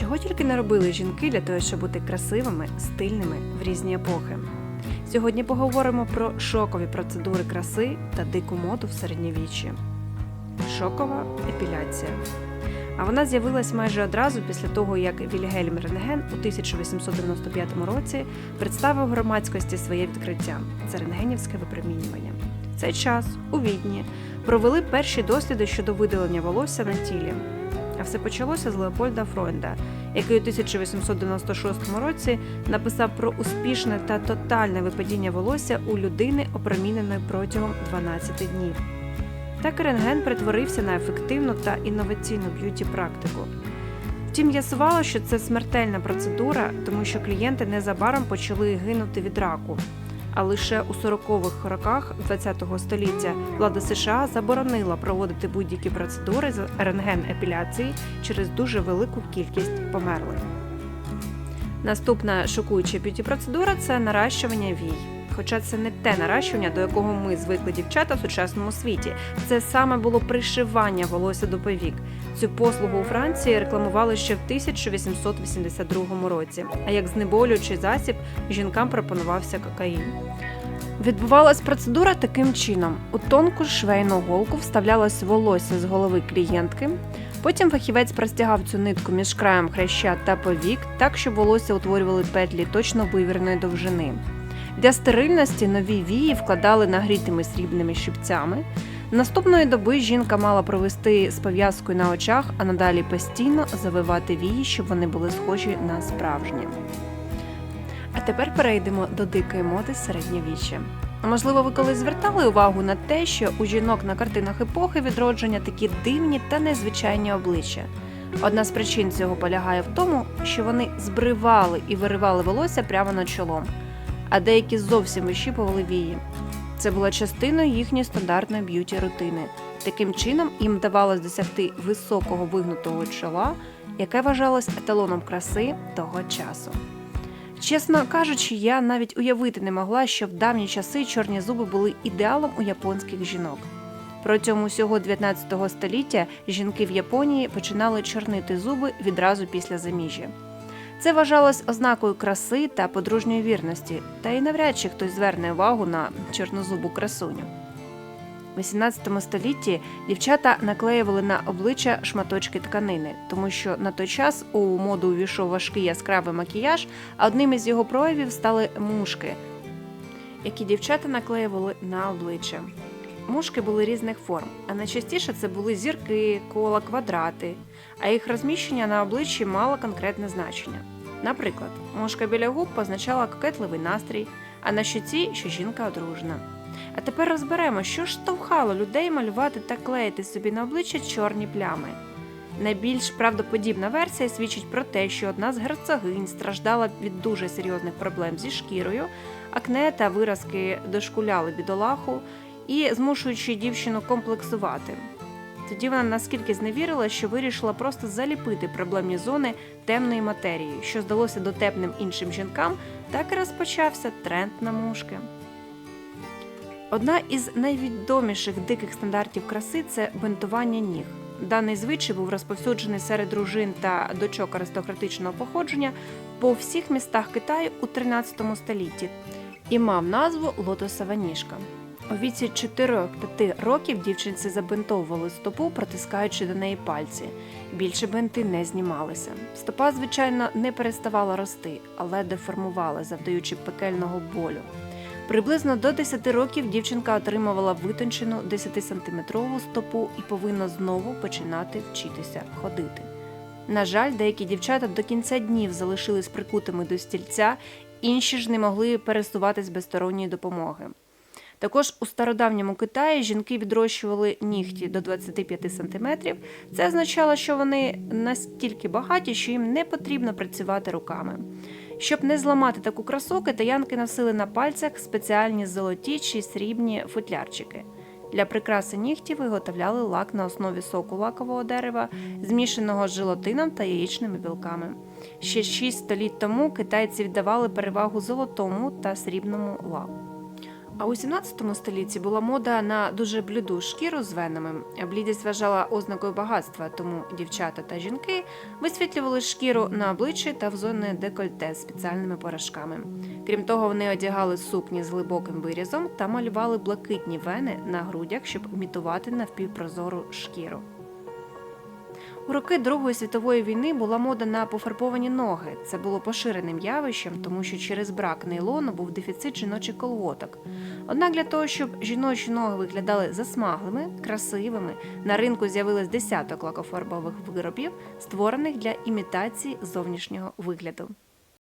Чого тільки не робили жінки для того, щоб бути красивими, стильними в різні епохи. Сьогодні поговоримо про шокові процедури краси та дику моду в середньовіччі. Шокова епіляція. А вона з'явилась майже одразу після того, як Вільгельм Рентген у 1895 році представив громадськості своє відкриття це рентгенівське випромінювання. В цей час у Відні провели перші досліди щодо видалення волосся на тілі. А все почалося з Леопольда Фройнда, який у 1896 році написав про успішне та тотальне випадіння волосся у людини, опроміненої протягом 12 днів. Так рентген перетворився на ефективну та інноваційну б'юті-практику. Втім, з'ясувало, що це смертельна процедура, тому що клієнти незабаром почали гинути від раку. А лише у 40-х роках ХХ століття влада США заборонила проводити будь-які процедури з рентген-епіляції через дуже велику кількість померлих. Наступна шокуюча б'юті-процедура це наращування вій. Хоча це не те наращування, до якого ми звикли дівчата в сучасному світі. Це саме було пришивання волосся до повік. Цю послугу у Франції рекламували ще в 1882 році. А як знеболюючий засіб жінкам пропонувався кокаїн. Відбувалась процедура таким чином: у тонку швейну голку вставлялось волосся з голови клієнтки. Потім фахівець простягав цю нитку між краєм хряща та повік, так щоб волосся утворювали петлі точно вивіреної довжини. Для стерильності нові вії вкладали нагрітими срібними щипцями. Наступної доби жінка мала провести з пов'язкою на очах, а надалі постійно завивати вії, щоб вони були схожі на справжні. А тепер перейдемо до дикої моди середньовіччя. Можливо, ви колись звертали увагу на те, що у жінок на картинах епохи відродження такі дивні та незвичайні обличчя. Одна з причин цього полягає в тому, що вони збривали і виривали волосся прямо над чолом, а деякі зовсім вищіпували вії. Це була частиною їхньої стандартної б'юті рутини. Таким чином їм вдавалось досягти високого вигнутого чола, яке вважалось еталоном краси того часу. Чесно кажучи, я навіть уявити не могла, що в давні часи чорні зуби були ідеалом у японських жінок. Протягом усього 19 століття жінки в Японії починали чорнити зуби відразу після заміжжя. Це вважалось ознакою краси та подружньої вірності, та й навряд чи хтось зверне увагу на чорнозубу красуню. У 18 столітті дівчата наклеювали на обличчя шматочки тканини, тому що на той час у моду увійшов важкий яскравий макіяж, а одним із його проявів стали мушки, які дівчата наклеювали на обличчя. Мушки були різних форм, а найчастіше це були зірки, кола, квадрати, а їх розміщення на обличчі мало конкретне значення. Наприклад, мушка біля губ позначала кокетливий настрій, а на щоці, що жінка одружена. А тепер розберемо, що ж штовхало людей малювати та клеїти собі на обличчя чорні плями. Найбільш правдоподібна версія свідчить про те, що одна з герцогинь страждала від дуже серйозних проблем зі шкірою, акне та виразки дошкуляли бідолаху і змушуючи дівчину комплексувати. Тоді вона наскільки зневірила, що вирішила просто заліпити проблемні зони темної матерії, що здалося дотепним іншим жінкам, так і розпочався тренд на мушки. Одна із найвідоміших диких стандартів краси це бинтування ніг. Даний звичай був розповсюджений серед дружин та дочок аристократичного походження по всіх містах Китаю у 13 столітті і мав назву лотосова ніжка. У віці 4-5 років дівчинці забинтовували стопу, протискаючи до неї пальці. Більше бинти не знімалися. Стопа, звичайно, не переставала рости, але деформувала, завдаючи пекельного болю. Приблизно до 10 років дівчинка отримувала витончену 10-сантиметрову стопу і повинна знову починати вчитися ходити. На жаль, деякі дівчата до кінця днів залишились прикутими до стільця, інші ж не могли пересуватись без сторонньої допомоги. Також у стародавньому Китаї жінки відрощували нігті до 25 см. Це означало, що вони настільки багаті, що їм не потрібно працювати руками. Щоб не зламати таку красу, китаянки носили на пальцях спеціальні золоті чи срібні футлярчики. Для прикраси нігтів виготовляли лак на основі соку лакового дерева, змішаного з желатином та яєчними білками. Ще 6 століть тому китайці віддавали перевагу золотому та срібному лаку. А у 17 столітті була мода на дуже бліду шкіру з венами. Блідість вважала ознакою багатства, тому дівчата та жінки висвітлювали шкіру на обличчі та в зони декольте спеціальними порошками. Крім того, вони одягали сукні з глибоким вирізом та малювали блакитні вени на грудях, щоб імітувати навпівпрозору шкіру. У роки Другої світової війни була мода на пофарбовані ноги. Це було поширеним явищем, тому що через брак нейлону був дефіцит жіночих колготок. Однак для того, щоб жіночі ноги виглядали засмаглими, красивими, на ринку з'явилось десяток лакофарбових виробів, створених для імітації зовнішнього вигляду.